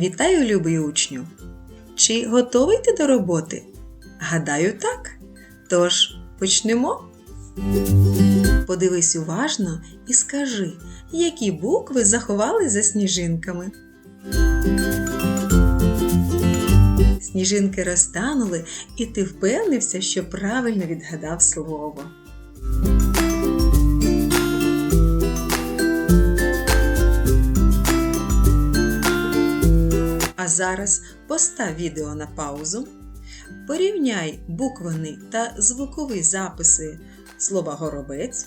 Вітаю, любий учню! Чи готовий ти до роботи? Гадаю, так. Тож почнемо. Подивись уважно і скажи, які букви заховали за сніжинками. Сніжинки розтанули, і ти впевнився, що правильно відгадав слово. А зараз постав відео на паузу. Порівняй буквений та звукові записи слова горобець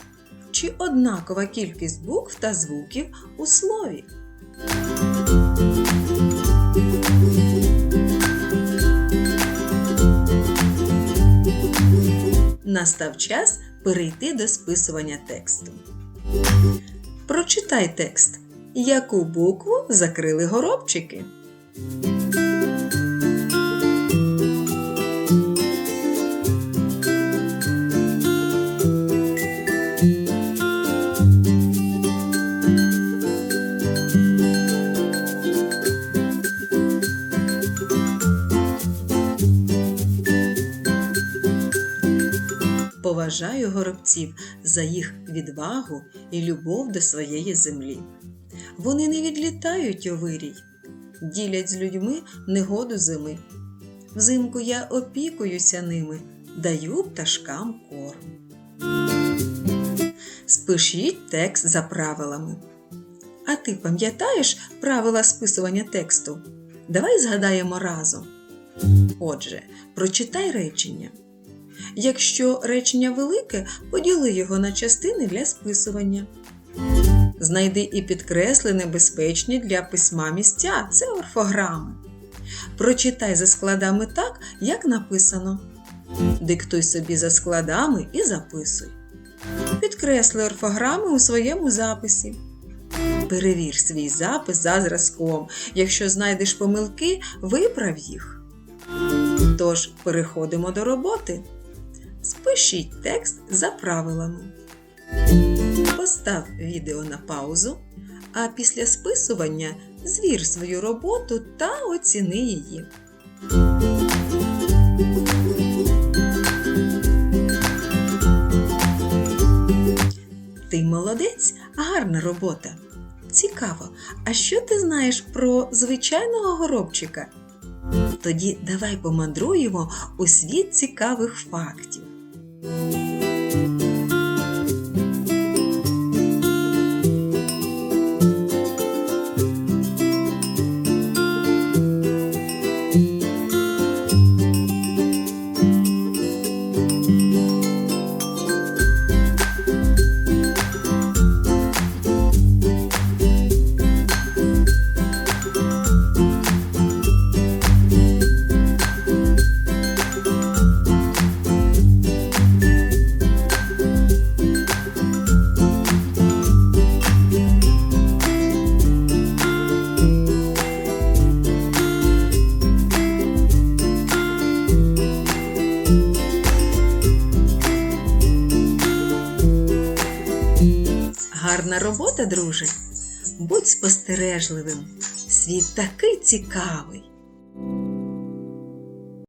чи однакова кількість букв та звуків у слові. Настав час перейти до списування тексту. Прочитай текст. Яку букву закрили горобчики? Поважаю горобців за їх відвагу і любов до своєї землі. Вони не відлітають вирій, ділять з людьми негоду зими. Взимку я опікуюся ними, даю пташкам корм. Спишіть текст за правилами. А ти пам'ятаєш правила списування тексту? Давай згадаємо разом. Отже, прочитай речення. Якщо речення велике, поділи його на частини для списування. Знайди і підкресли небезпечні для письма місця це орфограми. Прочитай за складами так, як написано. Диктуй собі за складами і записуй. Підкресли орфограми у своєму записі. Перевір свій запис за зразком. Якщо знайдеш помилки, виправ їх. Тож переходимо до роботи. Спишіть текст за правилами. Постав відео на паузу, а після списування звір свою роботу та оціни її. Ти молодець, гарна робота. Цікаво, а що ти знаєш про звичайного горобчика? Тоді давай помандруємо у світ цікавих фактів. Гарна робота, друже. Будь спостережливим. Світ такий цікавий.